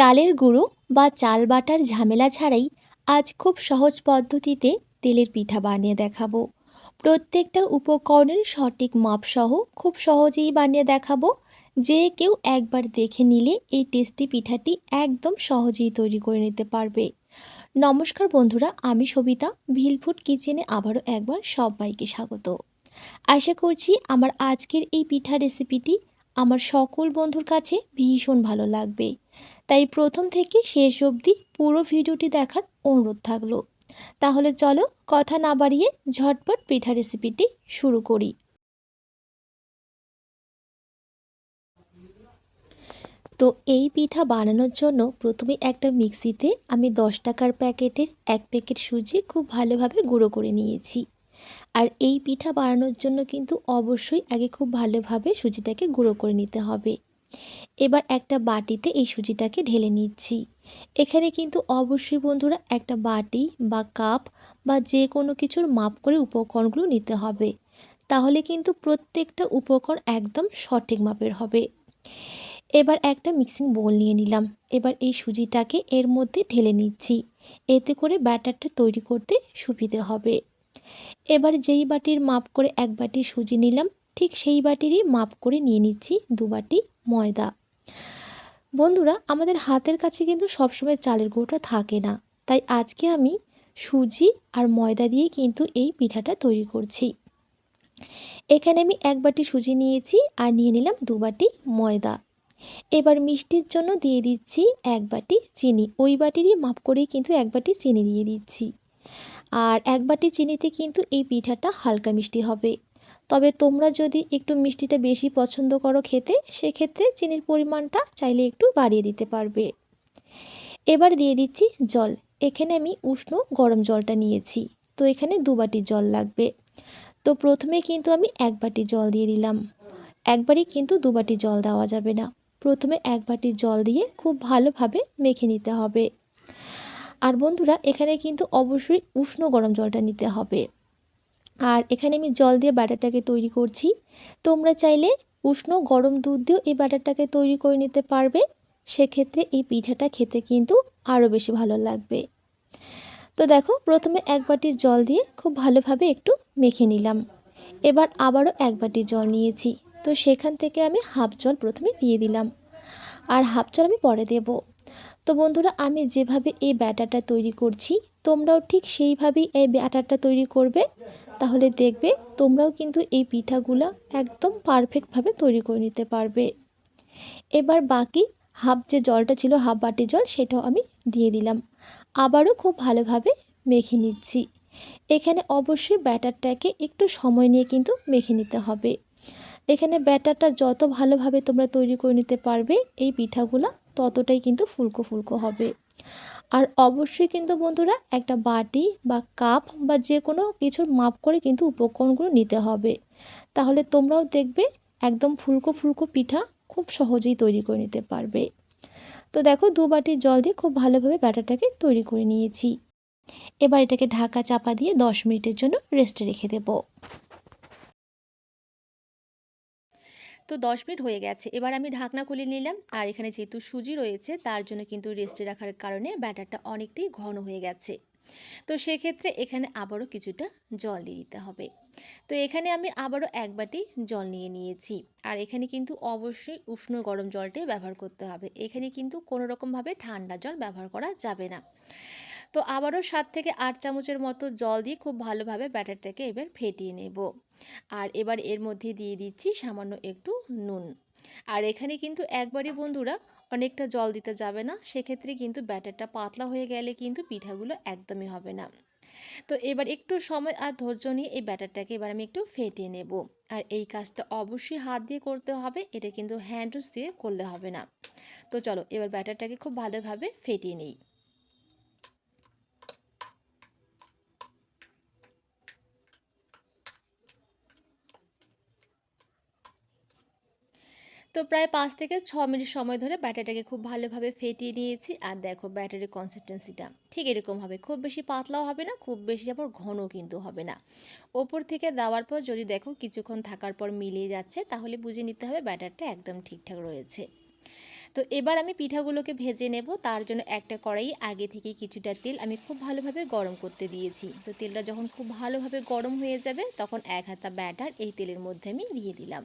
চালের গুঁড়ো বা চাল বাটার ঝামেলা ছাড়াই আজ খুব সহজ পদ্ধতিতে তেলের পিঠা বানিয়ে দেখাবো। প্রত্যেকটা উপকরণের সঠিক মাপসহ খুব সহজেই বানিয়ে দেখাবো। যে কেউ একবার দেখে নিলে এই টেস্টি পিঠাটি একদম সহজেই তৈরি করে নিতে পারবে। নমস্কার বন্ধুরা, আমি সবিতা ভিলফুড কিচেনে আবারও একবার সবাইকে স্বাগত। আশা করছি আমার আজকের এই পিঠা রেসিপিটি আমার সকল বন্ধুর কাছে ভীষণ ভালো লাগবে। তাই প্রথম থেকে শেষ অবধি পুরো ভিডিওটি দেখার অনুরোধ থাকল। তাহলে চলো কথা না বাড়িয়ে ঝটপট পিঠা রেসিপিটি শুরু করি। তো এই পিঠা বানানোর জন্য প্রথমে একটা মিক্সিতে আমি দশ টাকার প্যাকেটের এক প্যাকেট সুজি খুব ভালোভাবে গুঁড়ো করে নিয়েছি। আর এই পিঠা বানানোর জন্য কিন্তু অবশ্যই আগে খুব ভালোভাবে সুজিটাকে গুঁড়ো করে নিতে হবে। এবার একটা বাটিতে এই সুজিটাকে ঢেলে নিচ্ছি। এখানে কিন্তু অবশ্যই বন্ধুরা একটা বাটি বা কাপ বা যে কোনো কিছুর মাপ করে উপকরণগুলো নিতে হবে। তাহলে কিন্তু প্রত্যেকটা উপকরণ একদম সঠিক মাপের হবে। এবার একটা মিক্সিং বোল নিয়ে নিলাম। এবার এই সুজিটাকে এর মধ্যে ঢেলে নিচ্ছি। এতে করে ব্যাটারটা তৈরি করতে সুবিধে হবে। এবার যেই বাটির মাপ করে এক বাটি সুজি নিলাম, ঠিক সেই বাটিরই মাপ করে নিয়ে নিচ্ছি দু বাটি ময়দা। বন্ধুরা, আমাদের হাতের কাছে কিন্তু সবসময় চালের গুঁড়োটা থাকে না। তাই আজকে আমি সুজি আর ময়দা দিয়ে কিন্তু এই পিঠাটা তৈরি করছি। এখানে আমি এক বাটি সুজি নিয়েছি আর নিয়ে নিলাম দু বাটি ময়দা। এবার মিষ্টির জন্য দিয়ে দিচ্ছি এক বাটি চিনি। ওই বাটিরই মাপ করেই কিন্তু এক বাটি চিনি দিয়ে দিচ্ছি। আর এক বাটি চিনিতে কিন্তু এই পিঠাটা হালকা মিষ্টি হবে। তবে তোমরা যদি একটু মিষ্টিটা বেশি পছন্দ করো খেতে, সেক্ষেত্রে চিনির পরিমাণটা চাইলে একটু বাড়িয়ে দিতে পারবে। এবার দিয়ে দিচ্ছি জল। এখানে আমি উষ্ণ গরম জলটা নিয়েছি। তো এখানে দু বাটি জল লাগবে। তো প্রথমে কিন্তু আমি এক বাটি জল দিয়ে দিলাম। একবারই কিন্তু দু বাটি জল দেওয়া যাবে না। প্রথমে এক বাটি জল দিয়ে খুব ভালোভাবে মেখে নিতে হবে। আর বন্ধুরা, এখানে কিন্তু অবশ্যই উষ্ণ গরম জলটা নিতে হবে। আর এখানে আমি জল দিয়ে ব্যাটারটাকে তৈরি করছি। তোমরা চাইলে উষ্ণ গরম দুধ দিয়েও এই ব্যাটারটাকে তৈরি করে নিতে পারবে। সেক্ষেত্রে এই পিঠাটা খেতে কিন্তু আরও বেশি ভালো লাগবে। তো দেখো, প্রথমে এক বাটি জল দিয়ে খুব ভালোভাবে একটু মেখে নিলাম। এবার আবারও এক বাটি জল নিয়েছি। তো সেখান থেকে আমি হাফ জল প্রথমে দিয়ে দিলাম। আর হাফ জল আমি পরে দেব। তো বন্ধুরা, আমি যেভাবে এই ব্যাটারটা তৈরি করছি তোমরাও ঠিক সেইভাবেই এই ব্যাটারটা তৈরি করবে। তাহলে দেখবে তোমরাও কিন্তু এই পিঠাগুলো একদম পারফেক্টভাবে তৈরি করে নিতে পারবে। এবার বাকি হাফ যে জলটা ছিল হাফ বাটি জল, সেটাও আমি দিয়ে দিলাম। আবারও খুব ভালোভাবে মেখে নিচ্ছি। এখানে অবশ্যই ব্যাটারটাকে একটু সময় নিয়ে কিন্তু মেখে নিতে হবে। এখানে ব্যাটারটা যত ভালোভাবে তোমরা তৈরি করে নিতে পারবে, এই পিঠাগুলো ততটাই কিন্তু ফুলকো ফুলকো হবে। আর অবশ্যই কিন্তু বন্ধুরা একটা বাটি বা কাপ বা যে কোনো কিছুর মাপ করে কিন্তু উপকরণগুলো নিতে হবে। তাহলে তোমরাও দেখবে একদম ফুলকো ফুলকো পিঠা খুব সহজেই তৈরি করে নিতে পারবে। তো দেখো দু বাটি জল দিয়ে খুব ভালোভাবে ব্যাটারটাকে তৈরি করে নিয়েছি। এবার এটাকে ঢাকা চাপা দিয়ে দশ মিনিটের জন্য রেস্টে রেখে দেবো। তো দশ মিনিট হয়ে গেছে। এবার আমি ঢাকনা খুলে নিলাম। আর এখানে যেহেতু সুজি রয়েছে, তার জন্য কিন্তু রেস্টে রাখার কারণে ব্যাটারটা অনেকটাই ঘন হয়ে গেছে। তো সেক্ষেত্রে এখানে আবারও কিছুটা জল দিয়ে দিতে হবে। তো এখানে আমি আবারও এক বাটি জল নিয়ে নিয়েছি। আর এখানে কিন্তু অবশ্যই উষ্ণ গরম জলটাই ব্যবহার করতে হবে। এখানে কিন্তু কোনো রকমভাবে ঠান্ডা জল ব্যবহার করা যাবে না। তো আবারও সাত থেকে আট চামচের মতো জল দিয়ে খুব ভালোভাবে ব্যাটারটাকে এবার ফেটিয়ে নেব। আর এবার এর মধ্যে দিয়ে দিচ্ছি সামান্য একটু নুন। আর এখানে কিন্তু একবারই বন্ধুরা, অনেকটা জল দিতে যাবে না, সেক্ষেত্রে কিন্তু ব্যাটারটা পাতলা হয়ে গেলে কিন্তু পিঠাগুলো একদমই হবে না। তো এবার একটু সময় আর ধৈর্য নিয়ে এই ব্যাটারটাকে এবার আমি একটু ফেটিয়ে নেব। আর এই কাজটা অবশ্যই হাত দিয়ে করতে হবে, এটা কিন্তু হ্যান্ড দিয়ে করলে হবে না। তো চলো এবার ব্যাটারটাকে খুব ভালোভাবে ফেটিয়ে নিই। তো প্রায় পাঁচ থেকে ছ মিনিট সময় ধরে ব্যাটারটাকে খুব ভালোভাবে ফেটিয়ে নিয়েছি। আর দেখো ব্যাটারের কনসিস্টেন্সিটা ঠিক এরকম হবে। খুব বেশি পাতলাও হবে না, খুব বেশি আবার ঘনও কিন্তু হবে না। ওপর থেকে দেওয়ার পর যদি দেখো কিছুক্ষণ থাকার পর মিলিয়ে যাচ্ছে, তাহলে বুঝে নিতে হবে ব্যাটারটা একদম ঠিকঠাক রয়েছে। তো এবার আমি পিঠাগুলোকে ভেজে নেব। তার জন্য একটা কড়াই, আগে থেকে কিছুটা তেল আমি খুব ভালোভাবে গরম করতে দিয়েছি। তো তেলটা যখন খুব ভালোভাবে গরম হয়ে যাবে, তখন এক হাতা ব্যাটার এই তেলের মধ্যে আমি দিয়ে দিলাম।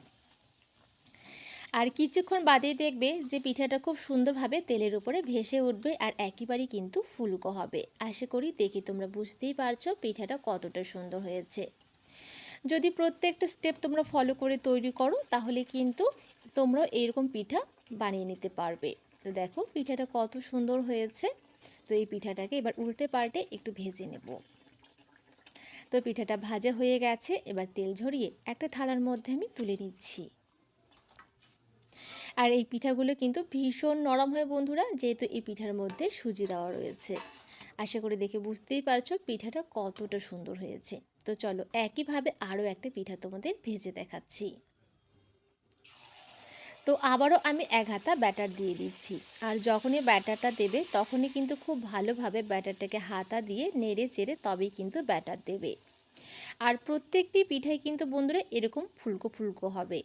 আর কিছুক্ষণ বাদেই দেখবে যে পিঠাটা খুব সুন্দরভাবে তেলের উপরে ভেসে উঠবে আর একেবারেই কিন্তু ফুলকো হবে। আশা করি দেখি তোমরা বুঝতেই পারছ পিঠাটা কতটা সুন্দর হয়েছে। যদি প্রত্যেকটা স্টেপ তোমরা ফলো করে তৈরি করো, তাহলে কিন্তু তোমরা এরকম পিঠা বানিয়ে নিতে পারবে। তো দেখো পিঠাটা কত সুন্দর হয়েছে। তো এই পিঠাটাকে এবার উল্টে পাল্টে একটু ভেজে নেব। তো পিঠাটা ভাজা হয়ে গেছে, এবার তেল ঝরিয়ে একটা থালার মধ্যে আমি তুলে নিচ্ছি। আর এই পিঠাগুলো কিন্তু ভীষণ নরম হয় বন্ধুরা, যেহেতু এই পিঠার মধ্যে সুজি দেওয়া রয়েছে। আশা করি দেখে বুঝতেই পারছ পিঠাটা কতটা সুন্দর হয়েছে। তো চলো একইভাবে আরও একটা পিঠা তোমাদের ভেজে দেখাচ্ছি। তো আবারও আমি এক হাতা ব্যাটার দিয়ে দিচ্ছি। আর যখনই ব্যাটারটা দেবে তখনই কিন্তু খুব ভালোভাবে ব্যাটারটাকে হাতা দিয়ে নেড়ে চেড়ে তবেই কিন্তু ব্যাটার দেবে। আর প্রত্যেকটি পিঠাই কিন্তু বন্ধুরা এরকম ফুলকো ফুলকো হবে।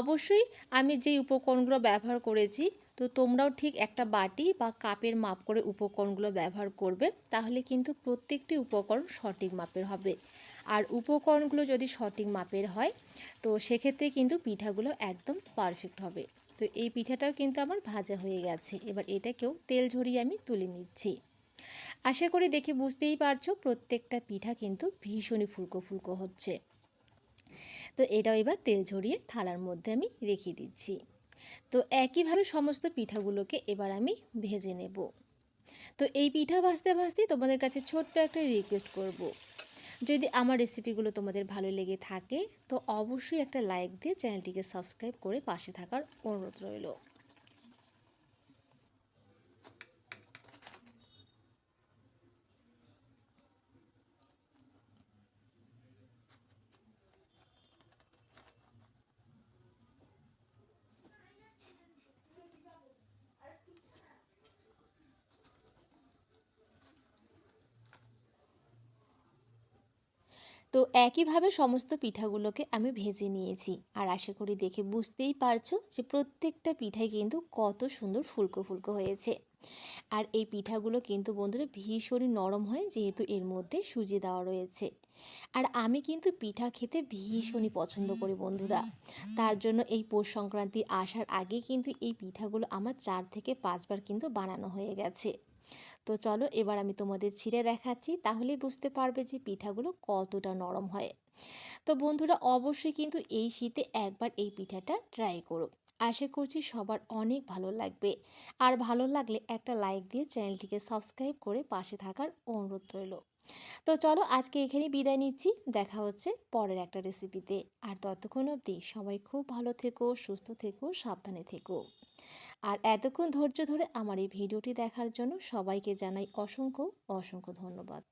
অবশ্যই আমি যেই উপকরণগুলো ব্যবহার করেছি, তো তোমরাও ঠিক একটা বাটি বা কাপের মাপ করে উপকরণগুলো ব্যবহার করবে, তাহলে কিন্তু প্রত্যেকটি উপকরণ সঠিক মাপের হবে। আর উপকরণগুলো যদি সঠিক মাপের হয়, তো সেক্ষেত্রে কিন্তু পিঠাগুলো একদম পারফেক্ট হবে। তো এই পিঠাটাও কিন্তু আমার ভাজা হয়ে গেছে। এবার এটাকেও তেল ঝরিয়ে আমি তুলে নিচ্ছি। আশা করি দেখে বুঝতেই পারছ, প্রত্যেকটা পিঠা কিন্তু ভীষণই ফুলকো ফুলকো হচ্ছে। তো এটাও এবার তেল ঝরিয়ে থালার মধ্যে আমি রেখে দিচ্ছি। তো একইভাবে সমস্ত পিঠাগুলোকে এবার আমি ভেজে নেব। তো এই পিঠা ভাজতে ভাজতেই তোমাদের কাছে ছোট্ট একটা রিকোয়েস্ট করব। যদি আমার রেসিপিগুলো তোমাদের ভালো লেগে থাকে, তো অবশ্যই একটা লাইক দিয়ে চ্যানেলটিকে সাবস্ক্রাইব করে পাশে থাকার অনুরোধ রইল। তো একইভাবে সমস্ত পিঠাগুলোকে আমি ভেজে নিয়েছি। আর আশা করি দেখে বুঝতেই পারছ যে প্রত্যেকটা পিঠাই কিন্তু কত সুন্দর ফুলকো ফুলকো হয়েছে। আর এই পিঠাগুলো কিন্তু বন্ধুরা ভীষণই নরম হয় যেহেতু এর মধ্যে সুজি দেওয়া রয়েছে। আর আমি কিন্তু পিঠা খেতে ভীষণই পছন্দ করি বন্ধুরা। তার জন্য এই পৌষ সংক্রান্তি আসার আগে কিন্তু এই পিঠাগুলো আমার চার থেকে পাঁচবার কিন্তু বানানো হয়ে গেছে। তো চলো এবার আমি তোমাদের ছিঁড়ে দেখাচ্ছি, তাহলেই বুঝতে পারবে যে পিঠাগুলো কতটা নরম হয়। তো বন্ধুরা, অবশ্যই কিন্তু এই শীতে একবার এই পিঠাটা ট্রাই করো। আশা করছি সবার অনেক ভালো লাগবে। আর ভালো লাগলে একটা লাইক দিয়ে চ্যানেলটিকে সাবস্ক্রাইব করে পাশে থাকার অনুরোধ রইল। তো চলো আজকে এখানে বিদায় নিচ্ছি, দেখা হচ্ছে পরের একটা রেসিপিতে আর ততক্ষণ অবধি সবাই খুব ভালো থেকো, সুস্থ থেকো, সাবধানে থেকো। আর এতক্ষণ ধৈর্য ধরে আমার এই ভিডিওটি দেখার জন্য সবাইকে জানাই অসংখ্য অসংখ্য ধন্যবাদ।